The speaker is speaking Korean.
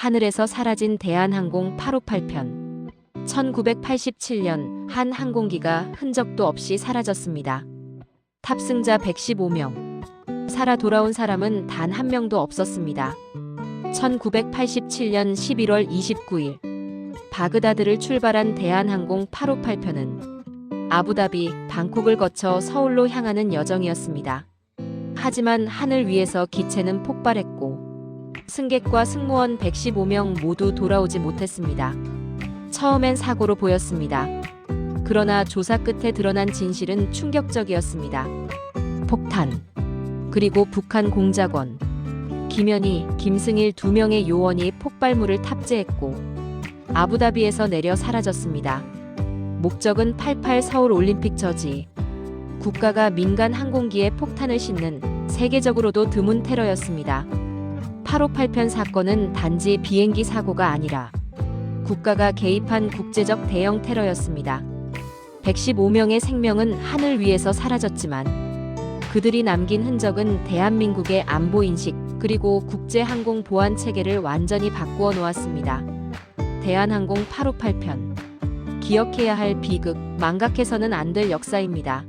하늘에서 사라진 대한항공 858편. 1987년 한 항공기가 흔적도 없이 사라졌습니다. 탑승자 115명. 살아 돌아온 사람은 단 한 명도 없었습니다. 1987년 11월 29일 바그다드를 출발한 대한항공 858편은 아부다비, 방콕을 거쳐 서울로 향하는 여정이었습니다. 하지만 하늘 위에서 기체는 폭발했고 승객과 승무원 115명 모두 돌아오지 못했습니다. 처음엔 사고로 보였습니다. 그러나 조사 끝에 드러난 진실은 충격적이었습니다. 폭탄, 그리고 북한 공작원, 김현희, 김승일 두 명의 요원이 폭발물을 탑재했고 아부다비에서 내려 사라졌습니다. 목적은 88 서울 올림픽 저지. 국가가 민간 항공기에 폭탄을 싣는 세계적으로도 드문 테러였습니다. 858편 사건은 단지 비행기 사고가 아니라 국가가 개입한 국제적 대형 테러였습니다. 115명의 생명은 하늘 위에서 사라졌지만 그들이 남긴 흔적은 대한민국의 안보 인식 그리고 국제 항공 보안 체계를 완전히 바꾸어 놓았습니다. 대한항공 858편 기억해야 할 비극, 망각해서는 안 될 역사입니다.